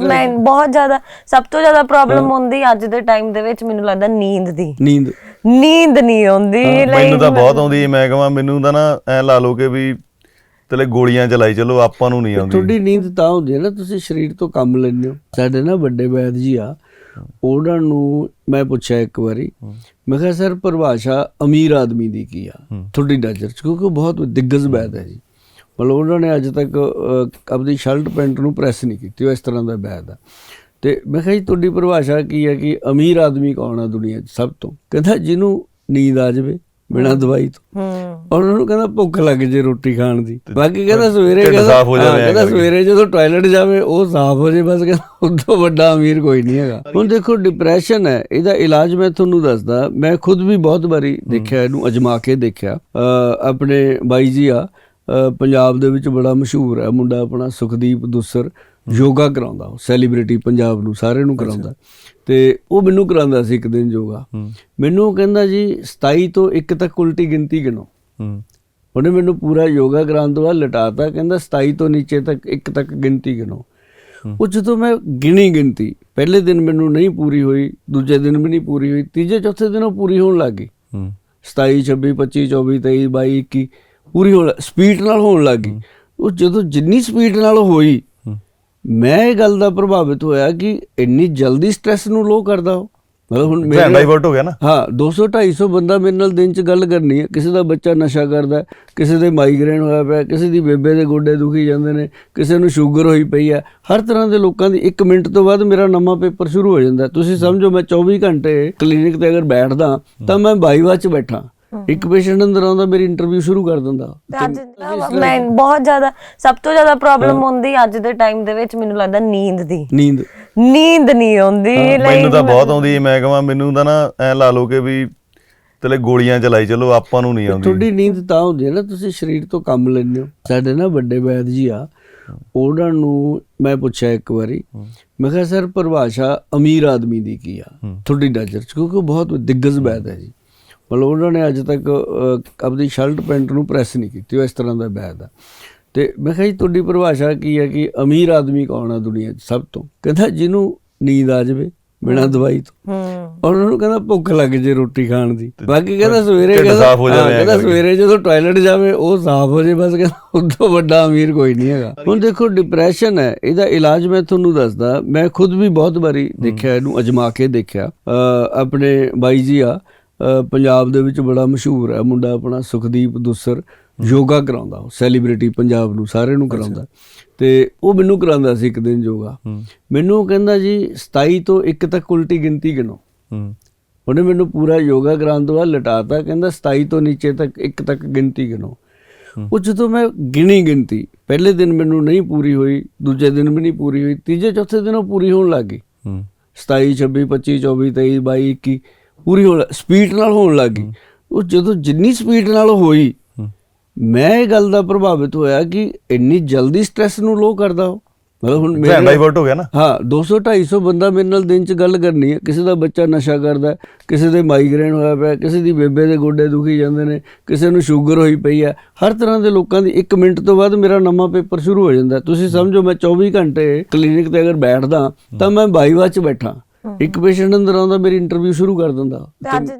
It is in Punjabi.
ਮੈਂ ਬਹੁਤ ਜ਼ਿਆਦਾ ਸਭ ਤੋਂ ਜ਼ਿਆਦਾ ਪ੍ਰੋਬਲਮ ਹੁੰਦੀ ਅੱਜ ਦੇ ਟਾਈਮ ਦੇ ਵਿੱਚ ਮੈਨੂੰ ਲੱਗਦਾ ਨੀਂਦ ਦੀ। ਨੀਂਦ। ਨੀਂਦ ਨਹੀਂ ਆਉਂਦੀ ਮੈਨੂੰ ਤਾਂ ਬਹੁਤ ਆਉਂਦੀ ਮੈਂ ਕਹਾਂ ਮੈਨੂੰ ਤਾਂ ਨਾ ਐ ਲਾ ਲਓ ਕਿ ਵੀ ਤੇਲੇ ਗੋਲੀਆਂ ਚਲਾਈ ਚਲੋ ਆਪਾਂ ਨੂੰ ਨਹੀਂ ਆਉਂਦੀ। ਤੁਹਾਡੀ ਨੀਂਦ ਤਾਂ ਹੁੰਦੀ ਹੈ ਨਾ ਤੁਸੀਂ ਸਰੀਰ ਤੋਂ ਕੰਮ ਲੈਂਦੇ ਹੋ। ਸਾਡੇ ਨਾ ਵੱਡੇ ਵੈਦ ਜੀ ਆ ਉਹਨਾਂ ਨੂੰ ਮੈਂ ਪੁੱਛਿਆ ਇੱਕ ਵਾਰੀ ਮੈਂ ਕਿਹਾ ਸਰ ਪਰਿਭਾਸ਼ਾ ਅਮੀਰ ਆਦਮੀ ਦੀ ਕੀ ਆ? ਤੁਹਾਡੀ ਨਜ਼ਰ ਚ ਕਿਉਂਕਿ ਉਹ ਬਹੁਤ ਦਿੱਗਜ ਵੈਦ ਹੈ ਜੀ। ਮਤਲਬ ਉਹਨਾਂ ਨੇ ਅੱਜ ਤੱਕ ਆਪਣੀ ਸ਼ਰਟ ਪੈਂਟ ਨੂੰ ਪ੍ਰੈਸ ਨਹੀਂ ਕੀਤੀ ਉਹ ਇਸ ਤਰ੍ਹਾਂ ਦਾ ਵੈਦ ਆ। ਤੇ ਮੈਂ ਕਿਹਾ ਜੀ ਤੁਹਾਡੀ ਪਰਿਭਾਸ਼ਾ ਕੀ ਹੈ ਕਿ ਅਮੀਰ ਆਦਮੀ ਕੌਣ ਆ ਦੁਨੀਆ 'ਚ? ਸਭ ਤੋਂ। ਕਹਿੰਦਾ ਜਿਹਨੂੰ ਨੀਂਦ ਆ ਜਾਵੇ ਬਿਨਾਂ ਦਵਾਈ ਤੋਂ। ਹੂੰ। ਔਰ ਉਹਨੂੰ ਕਹਿੰਦਾ ਭੁੱਖ ਲੱਗ ਜੇ ਰੋਟੀ ਖਾਣ ਦੀ। ਬਾਕੀ ਕਹਿੰਦਾ ਸਵੇਰੇ ਕਹਿੰਦਾ ਸਾਫ਼ ਹੋ ਜਾਵੇ ਹਾਂ, ਐਂ ਕਹਿੰਦਾ। ਸਵੇਰੇ ਜਦੋਂ ਟਾਇਲਟ ਜਾਵੇ ਉਹ ਸਾਫ਼ ਹੋ ਜੇ ਬਸ ਕਹਿੰਦਾ ਉਦੋਂ ਵੱਡਾ ਅਮੀਰ ਕੋਈ ਨਹੀਂ ਹੈਗਾ। ਹੁਣ ਦੇਖੋ ਡਿਪਰੈਸ਼ਨ ਹੈ ਇਹਦਾ ਇਲਾਜ ਮੈਂ ਤੁਹਾਨੂੰ ਦੱਸਦਾ। ਮੈਂ ਖੁਦ ਵੀ ਬਹੁਤ ਵਾਰੀ ਦੇਖਿਆ ਇਹਨੂੰ ਅਜਮਾ ਕੇ ਦੇਖਿਆ। ਆਪਣੇ ਬਾਈ ਜੀ ਆ ਪੰਜਾਬ ਦੇ ਵਿੱਚ ਬੜਾ ਮਸ਼ਹੂਰ ਹੈ ਮੁੰਡਾ ਆਪਣਾ ਸੁਖਦੀਪ ਦੁੱਸਰ ਯੋਗਾ ਕਰਾਉਂਦਾ ਉਹ ਸੈਲੀਬ੍ਰਿਟੀ ਪੰਜਾਬ ਨੂੰ ਸਾਰਿਆਂ ਨੂੰ ਕਰਾਉਂਦਾ। ਤੇ ਉਹ ਮੈਨੂੰ ਕਰਾਉਂਦਾ ਸੀ ਇੱਕ ਦਿਨ ਯੋਗਾ। ਮੈਨੂੰ ਉਹ ਕਹਿੰਦਾ ਜੀ 27 ਤੋਂ 1 ਤੱਕ ਉਲਟੀ ਗਿਣਤੀ ਗਿਣੋ। ਉਹਨੇ ਮੈਨੂੰ ਪੂਰਾ ਯੋਗਾ ਕਰਾਉਣ ਤੋਂ ਬਾਅਦ ਲਟਾਤਾ ਕਹਿੰਦਾ 27 ਤੋਂ ਨੀਚੇ ਤੱਕ ਇੱਕ ਤੱਕ ਗਿਣਤੀ ਗਿਣੋ। ਉਹ ਜਦੋਂ ਮੈਂ ਗਿਣੀ ਗਿਣਤੀ ਪਹਿਲੇ ਦਿਨ ਮੈਨੂੰ ਨਹੀਂ ਪੂਰੀ ਹੋਈ ਦੂਜੇ ਦਿਨ ਵੀ ਨਹੀਂ ਪੂਰੀ ਹੋਈ ਤੀਜੇ ਚੌਥੇ ਦਿਨ ਉਹ ਪੂਰੀ ਹੋਣ ਲੱਗ ਗਈ। ਹੂੰ। 27 26 25 24 23 22 21 ਪੂਰੀ ਹੋਣ ਸਪੀਡ ਨਾਲ ਹੋਣ ਲੱਗ ਗਈ। ਉਹ ਜਦੋਂ ਜਿੰਨੀ ਸਪੀਡ ਨਾਲ ਹੋਈ ਹੂੰ। ਮੈਂ ਇਹ ਗੱਲ ਦਾ ਪ੍ਰਭਾਵਿਤ ਹੋਇਆ ਕਿ ਇੰਨੀ ਜਲਦੀ ਸਟ੍ਰੈਸ ਨੂੰ ਲੋ ਕਰਦਾ ਉਹ। ਮਤਲਬ ਹੁਣ ਮੇਰੇ ਡਾਈਵਰਟ ਹੋ ਗਿਆ ਨਾ? ਹਾਂ 200 250 ਬੰਦਾ ਮੇਰੇ ਨਾਲ ਦਿਨ ਚ ਗੱਲ ਕਰਨੀ ਹੈ। ਕਿਸੇ ਦਾ ਬੱਚਾ ਨਸ਼ਾ ਕਰਦਾ ਹੈ, ਕਿਸੇ ਦੇ ਮਾਈਗ੍ਰੇਨ ਹੋਇਆ ਪਿਆ ਕਿਸੇ ਦੀ ਬੇਬੇ ਦੇ ਗੋਡੇ ਦੁਖੀ ਜਾਂਦੇ ਨੇ ਕਿਸੇ ਨੂੰ ਸ਼ੂਗਰ ਹੋਈ ਪਈ ਹੈ। ਹਰ ਤਰ੍ਹਾਂ ਦੇ ਲੋਕਾਂ ਦੀ 1 ਮਿੰਟ ਤੋਂ ਬਾਅਦ ਮੇਰਾ ਨਵਾਂ ਪੇਪਰ ਸ਼ੁਰੂ ਹੋ ਜਾਂਦਾ ਹੈ। ਤੁਸੀਂ ਸਮਝੋ ਮੈਂ 24 ਘੰਟੇ ਕਲੀਨਿਕ ਤੇ ਅਗਰ ਬੈਠਦਾ ਤਾਂ ਮੈਂ ਬਾਈਵਾ ਚ ਬੈਠਾ। ਇੱਕ ਪੇਸ਼ੈਂਟ ਅੰਦਰ ਆਉਂਦਾ ਮੇਰੀ ਇੰਟਰਵਿਊ ਸ਼ੁਰੂ ਕਰ ਦਿੰਦਾ। ਮੈਂ ਬਹੁਤ ਜ਼ਿਆਦਾ ਸਭ ਤੋਂ ਜ਼ਿਆਦਾ ਪ੍ਰੋਬਲਮ ਹੁੰਦੀ ਅੱਜ ਦੇ ਟਾਈਮ ਦੇ ਵਿੱਚ ਮੈਨੂੰ ਲੱਗਦਾ ਨੀਂਦ ਦੀ। ਨੀਂਦ। ਨੀਂਦ ਨਹੀਂ ਆਉਂਦੀ ਮੈਨੂੰ ਤਾਂ ਬਹੁਤ ਆਉਂਦੀ ਮੈਂ ਕਹਾਂ ਮੈਨੂੰ ਤਾਂ ਨਾ ਐ ਲਾ ਲਓ ਕਿ ਵੀ ਤੇਲੇ ਗੋਲੀਆਂ ਚਲਾਈ ਚਲੋ ਆਪਾਂ ਨੂੰ ਨਹੀਂ ਆਉਂਦੀ। ਤੁਹਾਡੀ ਨੀਂਦ ਤਾਂ ਹੁੰਦੀ ਹੈ ਨਾ ਤੁਸੀਂ ਸਰੀਰ ਤੋਂ ਕੰਮ ਲੈਂਦੇ ਹੋ। ਸਾਡੇ ਨਾ ਵੱਡੇ ਵੈਦ ਜੀ ਆ ਉਹਨਾਂ ਨੂੰ ਮੈਂ ਪੁੱਛਿਆ ਇੱਕ ਵਾਰੀ ਮੈਂ ਕਿਹਾ ਸਰ ਪਰਿਭਾਸ਼ਾ ਅਮੀਰ ਆਦਮੀ ਦੀ ਕੀ ਆ? ਤੁਹਾਡੀ ਨਜ਼ਰ ਚ ਕਿਉਂਕਿ ਉਹ ਬਹੁਤ ਦਿੱਗਜ ਵੈਦ ਹੈ ਜੀ। ਮਤਲਬ ਉਹਨਾਂ ਨੇ ਅੱਜ ਤੱਕ ਆਪਣੀ ਸ਼ਰਟ ਪੈਂਟ ਨੂੰ ਪ੍ਰੈਸ ਨਹੀਂ ਕੀਤੀ ਉਹ ਇਸ ਤਰ੍ਹਾਂ ਦਾ ਵੈਦ ਆ। ਤੇ ਮੈਂ ਕਿਹਾ ਜੀ ਤੁਹਾਡੀ ਪਰਿਭਾਸ਼ਾ ਕੀ ਹੈ ਕਿ ਅਮੀਰ ਆਦਮੀ ਕੌਣ ਆ ਦੁਨੀਆ 'ਚ? ਸਭ ਤੋਂ। ਕਹਿੰਦਾ ਜਿਹਨੂੰ ਨੀਂਦ ਆ ਜਾਵੇ ਬਿਨਾਂ ਦਵਾਈ ਤੋਂ। ਹੂੰ। ਔਰ ਉਹਨੂੰ ਕਹਿੰਦਾ ਭੁੱਖ ਲੱਗ ਜੇ ਰੋਟੀ ਖਾਣ ਦੀ। ਬਾਕੀ ਕਹਿੰਦਾ ਸਵੇਰੇ ਕਹਿੰਦਾ ਸਾਫ਼ ਹੋ ਜਾਵੇ ਹਾਂ, ਐਂ ਕਹਿੰਦਾ। ਸਵੇਰੇ ਜਦੋਂ ਟਾਇਲਟ ਜਾਵੇ ਉਹ ਸਾਫ਼ ਹੋ ਜੇ ਬਸ ਕਹਿੰਦਾ ਉਦੋਂ ਵੱਡਾ ਅਮੀਰ ਕੋਈ ਨਹੀਂ ਹੈਗਾ। ਹੁਣ ਦੇਖੋ ਡਿਪਰੈਸ਼ਨ ਹੈ ਇਹਦਾ ਇਲਾਜ ਮੈਂ ਤੁਹਾਨੂੰ ਦੱਸਦਾ। ਮੈਂ ਖੁਦ ਵੀ ਬਹੁਤ ਵਾਰੀ ਦੇਖਿਆ ਇਹਨੂੰ ਅਜਮਾ ਕੇ ਦੇਖਿਆ। ਆਪਣੇ ਬਾਈ ਜੀ ਆ ਪੰਜਾਬ ਦੇ ਵਿੱਚ ਬੜਾ ਮਸ਼ਹੂਰ ਹੈ ਮੁੰਡਾ ਆਪਣਾ ਸੁਖਦੀਪ ਦੁੱਸਰ ਯੋਗਾ ਕਰਾਉਂਦਾ ਉਹ ਸੈਲੀਬ੍ਰਿਟੀ ਪੰਜਾਬ ਨੂੰ ਸਾਰਿਆਂ ਨੂੰ ਕਰਾਉਂਦਾ। ਤੇ ਉਹ ਮੈਨੂੰ ਕਰਾਉਂਦਾ ਸੀ ਇੱਕ ਦਿਨ ਯੋਗਾ। ਮੈਨੂੰ ਕਹਿੰਦਾ ਜੀ 27 ਤੋਂ 1 ਤੱਕ ਉਲਟੀ ਗਿਣਤੀ ਗਿਣੋ। ਉਹਨੇ ਮੈਨੂੰ ਪੂਰਾ ਯੋਗਾ ਕਰਾਉਣ ਤੋਂ ਬਾਅਦ ਲਟਾਤਾ ਕਹਿੰਦਾ 27 ਤੋਂ ਨੀਚੇ ਤੱਕ ਇੱਕ ਤੱਕ ਗਿਣਤੀ ਗਿਣੋ। ਉਹ ਜਦੋਂ ਮੈਂ ਗਿਣੀ ਗਿਣਤੀ ਪਹਿਲੇ ਦਿਨ ਮੈਨੂੰ ਨਹੀਂ ਪੂਰੀ ਹੋਈ ਦੂਜੇ ਦਿਨ ਵੀ ਨਹੀਂ ਪੂਰੀ ਹੋਈ ਤੀਜੇ ਚੌਥੇ ਦਿਨ ਉਹ ਪੂਰੀ ਹੋਣ ਲੱਗ ਗਈ। ਹੂੰ 27 26 25 24 23 22 21 ਪੂਰੀ ਹੋਣ ਸਪੀਡ ਨਾਲ ਹੋਣ ਲੱਗ ਗਈ। ਉਹ ਜਦੋਂ ਜਿੰਨੀ ਸਪੀਡ ਨਾਲ ਹੋਈ ਮੈਂ ਇਹ ਗੱਲ ਦਾ ਪ੍ਰਭਾਵਿਤ ਹੋਇਆ ਕਿ ਇੰਨੀ ਜਲਦੀ ਸਟ੍ਰੈਸ ਨੂੰ ਲੋ ਕਰਦਾ ਉਹ। ਮਤਲਬ ਹੁਣ ਮੇਰੇ ਡਾਈਵਰਟ ਹੋ ਗਿਆ ਨਾ। ਹਾਂ 200 250 ਬੰਦਾ ਮੇਰੇ ਨਾਲ ਦਿਨ ਚ ਗੱਲ ਕਰਨੀ ਹੈ। ਕਿਸੇ ਦਾ ਬੱਚਾ ਨਸ਼ਾ ਕਰਦਾ ਹੈ, ਕਿਸੇ ਦੇ ਮਾਈਗ੍ਰੇਨ ਹੋਇਆ ਪਿਆ ਕਿਸੇ ਦੀ ਬੇਬੇ ਦੇ ਗੋਡੇ ਦੁਖੀ ਜਾਂਦੇ ਨੇ ਕਿਸੇ ਨੂੰ ਸ਼ੂਗਰ ਹੋਈ ਪਈ ਹੈ। ਹਰ ਤਰ੍ਹਾਂ ਦੇ ਲੋਕਾਂ ਦੀ 1 ਮਿੰਟ ਤੋਂ ਬਾਅਦ ਮੇਰਾ ਨਵਾਂ ਪੇਪਰ ਸ਼ੁਰੂ ਹੋ ਜਾਂਦਾ। ਹੈ। ਤੁਸੀਂ ਸਮਝੋ ਮੈਂ 24 ਘੰਟੇ ਕਲੀਨਿਕ ਤੇ ਅਗਰ ਬੈਠਦਾ ਤਾਂ ਮੈਂ ਬਾਈਵਾ ਚ ਬੈਠਾ। ਇੱਕ ਪੇਸ਼ੈਂਟ ਅੰਦਰ ਆਉਂਦਾ ਮੇਰੀ ਇੰਟਰਵਿਊ ਸ਼ੁਰੂ ਕਰ ਦਿੰਦਾ। ਤੇ ਅੱਜ